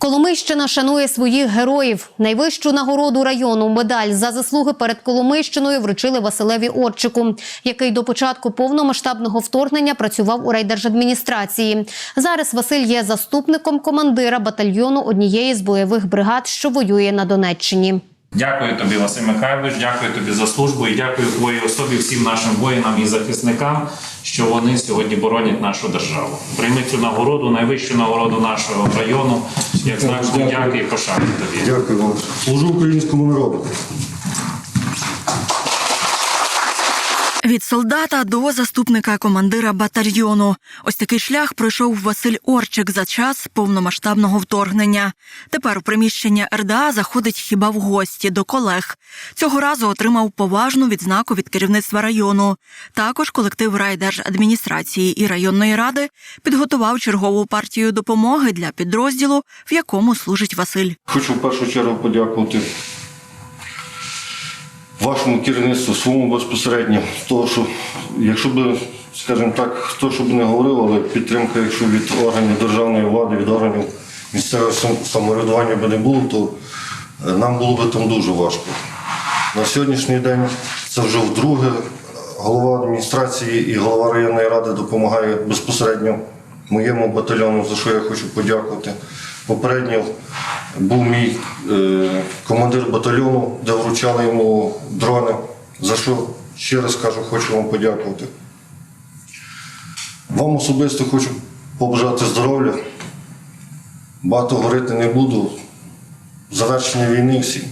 Коломийщина шанує своїх героїв. Найвищу нагороду району медаль за заслуги перед Коломийщиною вручили Василеві Орчику, який до початку повномасштабного вторгнення працював у райдержадміністрації. Зараз Василь є заступником командира батальйону однієї з бойових бригад, що воює на Донеччині. Дякую тобі, Василь Михайлович, дякую тобі за службу і дякую твоїй особі, всім нашим воїнам і захисникам, що вони сьогодні боронять нашу державу. Прийми цю нагороду, найвищу нагороду нашого району. Як завжди, дякую і пошану тобі. Дякую вам. Служу українському народу. Від солдата до заступника командира батальйону. Ось такий шлях пройшов Василь Орчик за час повномасштабного вторгнення. Тепер у приміщення РДА заходить хіба в гості до колег. Цього разу отримав поважну відзнаку від керівництва району. Також колектив райдержадміністрації і районної ради підготував чергову партію допомоги для підрозділу, в якому служить Василь. Хочу в першу чергу подякувати вашому керівництву, своєму безпосередньо. Того, що, якщо б, скажімо так, хто що б не говорив, але підтримка, якщо від органів державної влади, від органів місцевого самоврядування би не було, то е, нам було б там дуже важко. На сьогоднішній день це вже вдруге голова адміністрації і голова районної ради допомагає безпосередньо моєму батальйону, за що я хочу подякувати. Попередньо був мій е, командир батальйону, де вручали йому дрони, за що ще раз кажу, хочу вам подякувати. Вам особисто хочу побажати здоров'я. Багато говорити не буду. Завершення війни всім.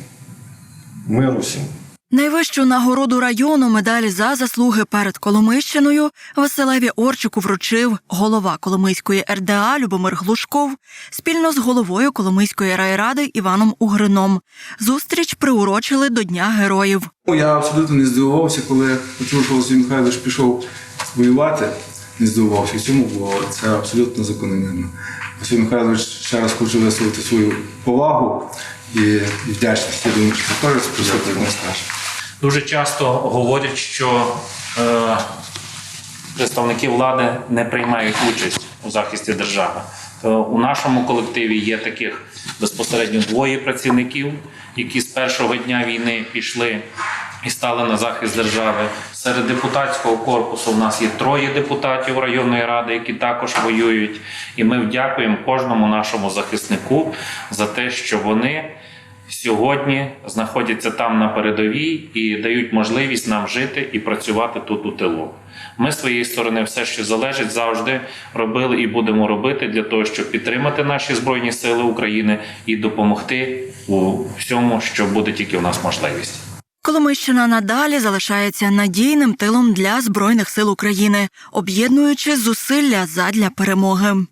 Миру всім. Найвищу нагороду району медаль за заслуги перед Коломийщиною Василеві Орчику вручив голова Коломийської РДА Любомир Глушков спільно з головою Коломийської райради Іваном Угрином. Зустріч приурочили до Дня героїв. Я абсолютно не здивувався, коли почув, що Василь Михайлович пішов воювати. Не здивувався цьому, бо це абсолютно закономірно. Василь Михайлович ще раз хочу висловити свою повагу і вдячність. Я думаю, що це теж присутній не скаже. Дуже часто говорять, що е, представники влади не приймають участь у захисті держави. То у нашому колективі є таких безпосередньо двоє працівників, які з першого дня війни пішли і стали на захист держави. Серед депутатського корпусу в нас є троє депутатів районної ради, які також воюють. І ми вдякуємо кожному нашому захиснику за те, що вони сьогодні знаходяться там на передовій і дають можливість нам жити і працювати тут у тилу. Ми своєї сторони все, що залежить, завжди робили і будемо робити для того, щоб підтримати наші збройні сили України і допомогти у всьому, що буде тільки у нас можливість. Коломийщина надалі залишається надійним тилом для збройних сил України, об'єднуючи зусилля задля перемоги.